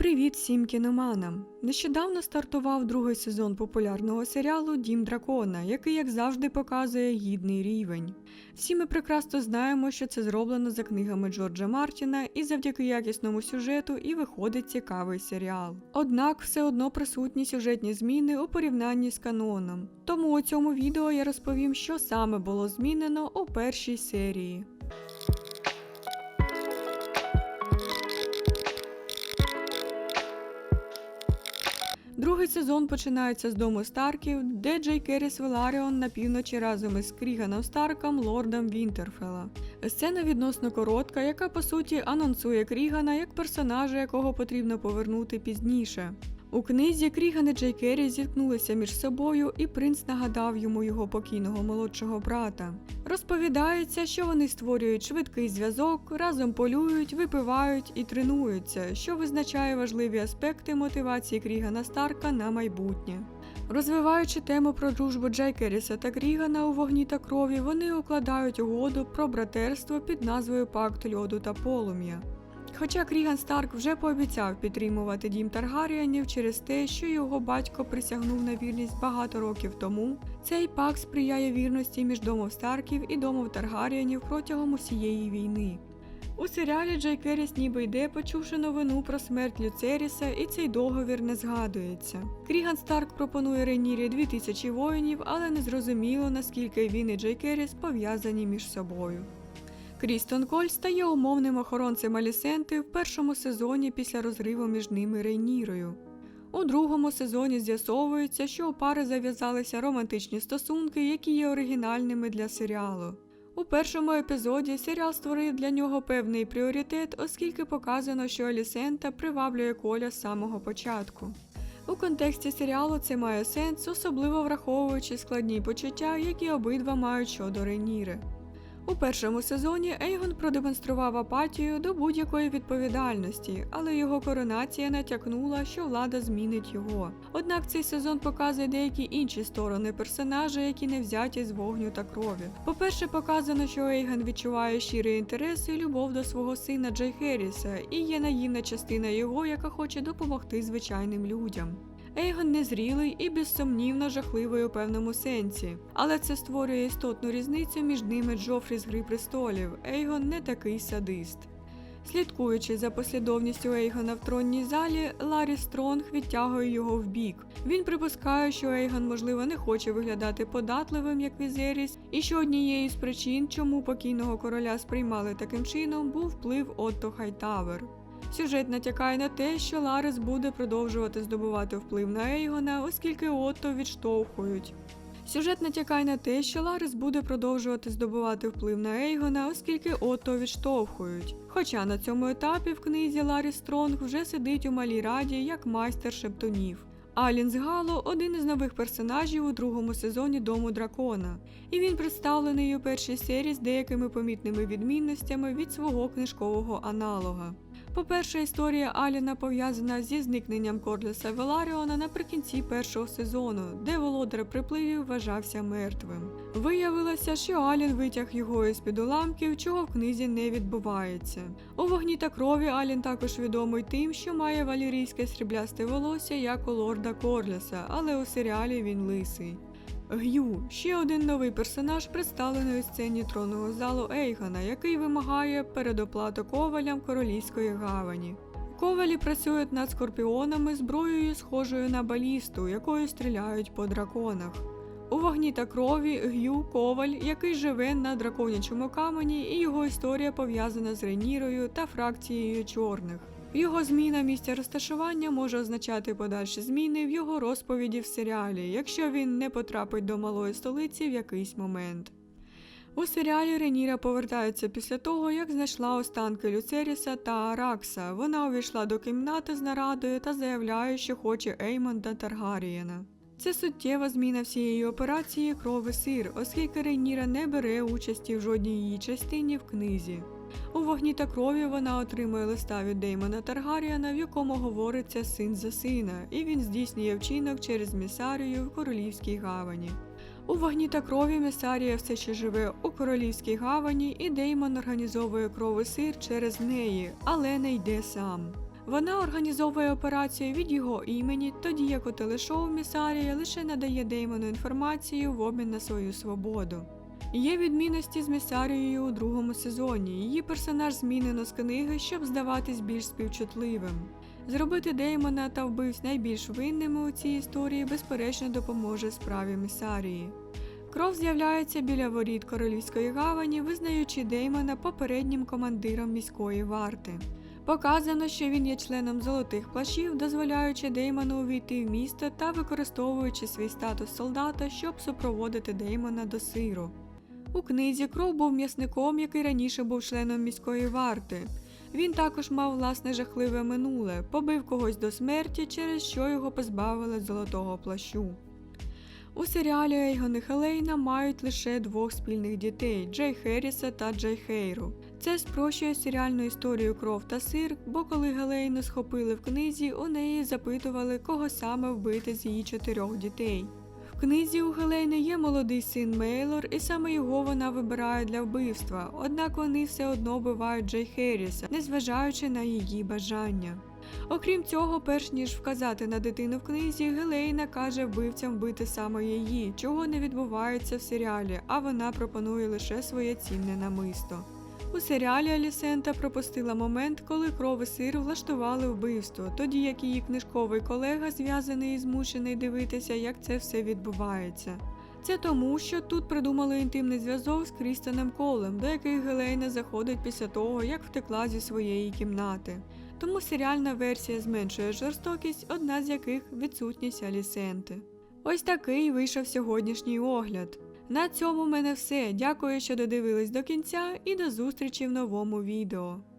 Привіт всім кіноманам! Нещодавно стартував другий сезон популярного серіалу Дім Дракона, який, як завжди, показує гідний рівень. Всі ми прекрасно знаємо, що це зроблено за книгами Джорджа Мартіна, і завдяки якісному сюжету і виходить цікавий серіал. Однак все одно присутні сюжетні зміни у порівнянні з каноном. Тому у цьому відео я розповім, що саме було змінено у першій серії. Другий сезон починається з дому Старків, де Джей Керріс Веларіон на півночі разом із Кріганом Старком, лордом Вінтерфелла. Сцена відносно коротка, яка по суті анонсує Крігана як персонажа, якого потрібно повернути пізніше. У книзі Кріган і Джей зіткнулися між собою, і принц нагадав йому його покійного молодшого брата. Розповідається, що вони створюють швидкий зв'язок, разом полюють, випивають і тренуються, що визначає важливі аспекти мотивації Крігана Старка на майбутнє. Розвиваючи тему про дружбу Джей Керріса та Крігана у вогні та крові, вони укладають угоду про братерство під назвою Пакт льоду та полум'я. Хоча Кріган Старк вже пообіцяв підтримувати дім Таргаріанів через те, що його батько присягнув на вірність багато років тому, цей пакт сприяє вірності між домом Старків і домом Таргаріанів протягом усієї війни. У серіалі Джей Керріс ніби йде, почувши новину про смерть Люцеріса, і цей договір не згадується. Кріган Старк пропонує Рейнірі 2000 воїнів, але не зрозуміло, наскільки він і Джей Керріс пов'язані між собою. Крістон Коль стає умовним охоронцем Алісенти в першому сезоні після розриву між ними Рейнірою. У другому сезоні з'ясовується, що у пари зав'язалися романтичні стосунки, які є оригінальними для серіалу. У першому епізоді серіал створив для нього певний пріоритет, оскільки показано, що Алісента приваблює Коля з самого початку. У контексті серіалу це має сенс, особливо враховуючи складні почуття, які обидва мають щодо Рейніри. У першому сезоні Ейгон продемонстрував апатію до будь-якої відповідальності, але його коронація натякнула, що влада змінить його. Однак цей сезон показує деякі інші сторони персонажа, які не взяті з вогню та крові. По-перше, показано, що Ейгон відчуває щирий інтерес і любов до свого сина Джей Херріса, і є наївна частина його, яка хоче допомогти звичайним людям. Ейгон незрілий і безсумнівно жахливий у певному сенсі, але це створює істотну різницю між ними Джофрі з Гри престолів. Ейгон не такий садист. Слідкуючи за послідовністю Ейгона в тронній залі, Ларі Стронг відтягує його в бік. Він припускає, що Ейгон, можливо, не хоче виглядати податливим, як Візеріс, і що однією з причин, чому покійного короля сприймали таким чином, був вплив Отто Хайтавер. Сюжет натякає на те, що Ларис буде продовжувати здобувати вплив на Ейгона, оскільки Отто відштовхують. Сюжет натякає на те, що Ларис буде продовжувати здобувати вплив на Ейгона, оскільки Отто відштовхують. Хоча на цьому етапі в книзі Ларі Стронг вже сидить у малій раді як майстер шептунів. Алін з Гало один із нових персонажів у другому сезоні Дому дракона, і він представлений у першій серії з деякими помітними відмінностями від свого книжкового аналога. По-перше, історія Аліна пов'язана зі зникненням Корлеса Веларіона наприкінці першого сезону, де володар припливів вважався мертвим. Виявилося, що Алін витяг його із під уламків, чого в книзі не відбувається. У вогні та крові Алін також відомий тим, що має валірійське сріблясте волосся, як у лорда Корлеса, але у серіалі він лисий. Г'ю ще один новий персонаж, представлений у сцені тронного залу Ейгона, який вимагає передоплату ковалям королівської гавані. Ковалі працюють над скорпіонами зброєю, схожою на балісту, якою стріляють по драконах. У вогні та крові Г'ю Коваль, який живе на драконячому камені, і його історія пов'язана з Ренірою та фракцією чорних. Його зміна місця розташування може означати подальші зміни в його розповіді в серіалі, якщо він не потрапить до малої столиці в якийсь момент. У серіалі Реніра повертається після того, як знайшла останки Люцеріса та Аракса. Вона увійшла до кімнати з нарадою та заявляє, що хоче Еймонда Таргарієна. Це суттєва зміна всієї операції кров і сир, оскільки Рейніра не бере участі в жодній її частині в книзі. У вогні та крові вона отримує листа від Деймона Таргаріана, в якому говориться син за сина, і він здійснює вчинок через місарію в королівській гавані. У вогні та крові Месарія все ще живе у королівській гавані, і Деймон організовує кров і сир через неї, але не йде сам. Вона організовує операцію від його імені, тоді як у телешоу Місарія лише надає Деймону інформацію в обмін на свою свободу. Є відмінності з Місарією у другому сезоні. Її персонаж змінено з книги, щоб здаватись більш співчутливим. Зробити Деймона та вбивць найбільш винними у цій історії безперечно допоможе справі Місарії. Кров з'являється біля воріт королівської гавані, визнаючи Деймона попереднім командиром міської варти. Показано, що він є членом золотих плащів, дозволяючи Деймону увійти в місто та використовуючи свій статус солдата, щоб супроводити Деймона до сиру. У книзі кров був м'ясником, який раніше був членом міської варти. Він також мав власне жахливе минуле, побив когось до смерті, через що його позбавили золотого плащу. У серіалі Ейгон і Хелейна мають лише двох спільних дітей Джей Херріса та Джей Хейру. Це спрощує серіальну історію кров та сир, бо коли Гелейну схопили в книзі, у неї запитували, кого саме вбити з її чотирьох дітей. В книзі у Гелейни є молодий син Мейлор, і саме його вона вибирає для вбивства, однак вони все одно вбивають Джей Херріса, незважаючи на її бажання. Окрім цього, перш ніж вказати на дитину в книзі, Гелейна каже вбивцям вбити саме її, чого не відбувається в серіалі, а вона пропонує лише своє цінне намисто. У серіалі Алісента пропустила момент, коли кров і сир влаштували вбивство, тоді як її книжковий колега зв'язаний і змушений дивитися, як це все відбувається. Це тому, що тут придумали інтимний зв'язок з Крістеном Колем, до яких Гелейна заходить після того, як втекла зі своєї кімнати. Тому серіальна версія зменшує жорстокість, одна з яких відсутність Алісенти. Ось такий вийшов сьогоднішній огляд. На цьому в мене все. Дякую, що додивились до кінця, і до зустрічі в новому відео.